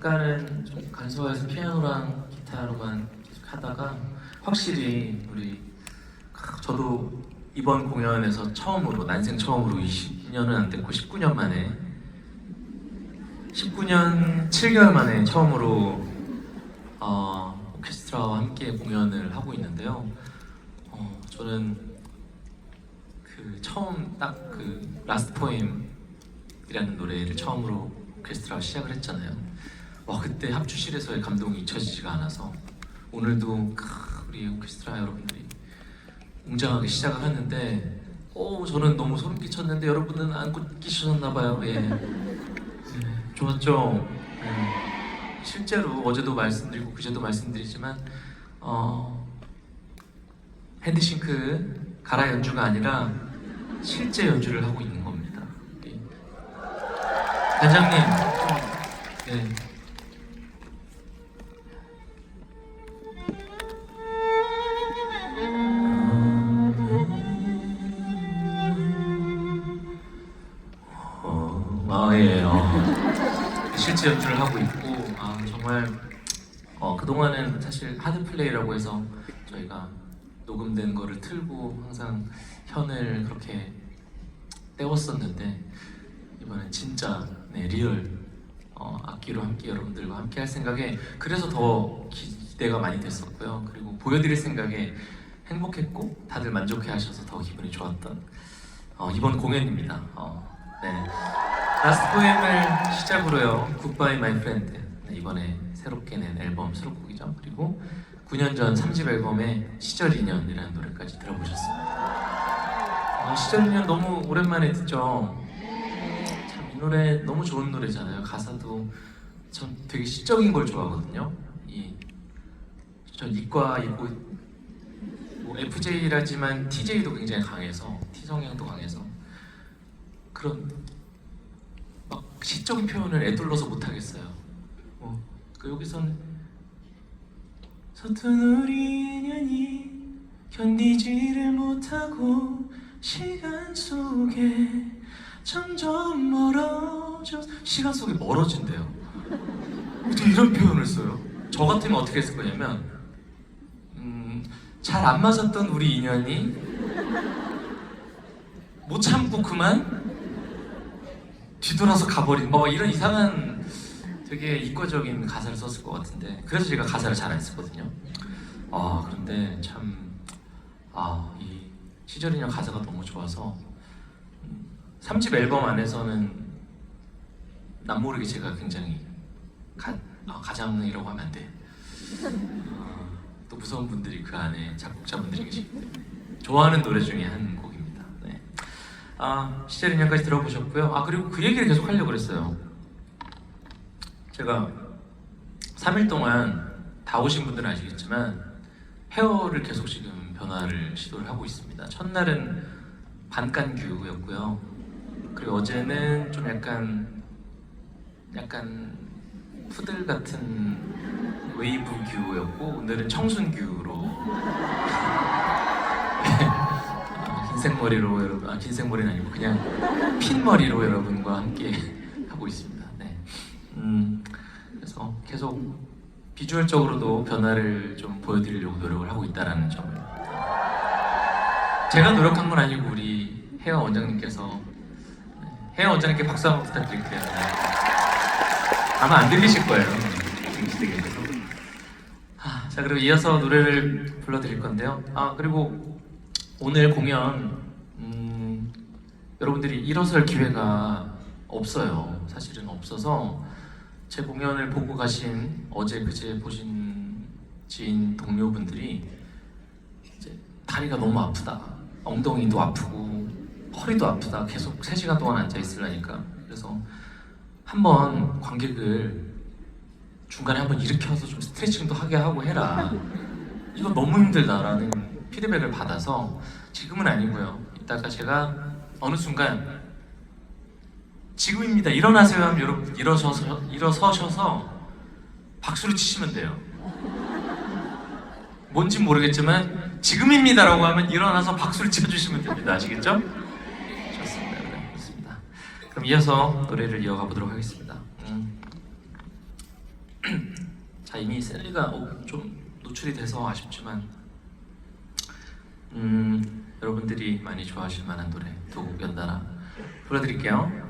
아까는 좀 간소해서 피아노랑 기타로만 계속 하다가 확실히 우리 저도 이번 공연에서 처음으로 난생 처음으로 20년은 안 됐고 19년 만에 19년 7개월 만에 처음으로 어, 오케스트라와 함께 공연을 하고 있는데요. 어, 저는 그 처음 딱 그 라스트 포엠이라는 노래를 처음으로 오케스트라와 시작을 했잖아요. 와 그때 합주실에서의 감동이 잊혀지지가 않아서 오늘도 크, 우리 오케스트라 여러분들이 웅장하게 시작을 했는데 오 저는 너무 소름 끼쳤는데 여러분은 안 끼치셨나 봐요. 예. 네, 좋았죠. 네. 실제로 어제도 말씀드리고 그제도 말씀드리지만 어, 핸드싱크 가라 연주가 아니라 실제 연주를 하고 있는 겁니다. 예. 단장님, 네. 실제 연주를 하고 있고 아 정말 어, 그동안은 사실 하드 플레이라고 해서 저희가 녹음된 거를 틀고 항상 현을 그렇게 때웠었는데 이번엔 진짜 네, 리얼 어, 악기로 함께 여러분들과 함께 할 생각에 그래서 더 기대가 많이 됐었고요. 그리고 보여드릴 생각에 행복했고 다들 만족해 하셔서 더 기분이 좋았던 어, 이번 공연입니다. 어, 네. 라스트 포엠을 시작으로요. 굿바이 마이 프렌드 네, 이번에 새롭게 낸 앨범 수록곡이죠. 그리고 9년 전 3집 앨범의 시절 인연이라는 노래까지 들어보셨습니다. 아, 시절 인연 너무 오랜만에 듣죠. 참 이 노래 너무 좋은 노래잖아요. 가사도 전 되게 시적인 걸 좋아하거든요. 이, 전 이과 이고 뭐 FJ라지만 TJ도 굉장히 강해서 T 성향도 강해서 그런 막 시적인 표현을 애둘러서 못 하겠어요. 뭐, 그 여기선 서툰 우리 인연이 견디지를 못하고 시간 속에 점점 멀어져 시간 속에 멀어진대요. 어떻게 이런 표현을 써요? 저 같으면 어떻게 했을 거냐면 음, 잘 안 맞았던 우리 인연이 못 참고 그만 뒤돌아서 가버린 뭐 이런 이상한 되게 이과적인 가사를 썼을 것 같은데 그래서 제가 가사를 잘안 썼거든요. 아 그런데 참아이 시절 인연 가사가 너무 좋아서 음, 3집 앨범 안에서는 남 모르게 제가 굉장히 가, 아, 가장이라고 하면 안 돼. 아, 또 무서운 분들이 그 안에 작곡자분들이 계시기 때문에 좋아하는 노래 중에 한. 네. 아, 시절 인연까지 들어보셨고요. 아 그리고 그 얘기를 계속 하려고 그랬어요. 제가 3일 동안 다 오신 분들은 아시겠지만 헤어를 계속 지금 변화를 시도를 하고 있습니다. 첫날은 반깐규였고요. 그리고 어제는 좀 약간 약간 푸들 같은 웨이브 규였고 오늘은 청순 규로 아, 흰색 머리로 여러분 아 흰색 머리는 아니고 그냥 핀 머리로 여러분과 함께 하고 있습니다. 네. 음, 그래서 계속 비주얼적으로도 변화를 좀 보여드리려고 노력을 하고 있다라는 점을 제가 노력한 건 아니고 우리 헤어 원장님께서 네, 헤어 원장님께 박수 한번 부탁드릴게요. 네. 아마 안 들리실 거예요. 아, 자 그리고 이어서 노래를 불러드릴 건데요. 아 그리고 오늘 공연 음, 여러분들이 일어설 기회가 없어요. 사실은 없어서 제 공연을 보고 가신 어제 그제 보신 지인 동료분들이 이제 다리가 너무 아프다, 엉덩이도 아프고 허리도 아프다, 계속 3 시간 동안 앉아 있으려니까 그래서 한번 관객을 중간에 한번 일으켜서 좀 스트레칭도 하게 하고 해라. 이거 너무 힘들다라는 피드백을 받아서 지금은 아니고요. 이따가 제가 어느 순간 지금입니다. 일어나세요 하면 여러분 일어서서 일어서셔서 박수를 치시면 돼요. 뭔지 모르겠지만 지금입니다라고 하면 일어나서 박수를 쳐주시면 됩니다. 아시겠죠? 좋습니다. 네, 좋습니다. 그럼 이어서 노래를 이어가 보도록 하겠습니다. 음. 이미 셀리가 어, 좀 노출이 돼서 아쉽지만 음, 여러분들이 많이 좋아하실 만한 노래 두 곡 연달아 불러드릴게요.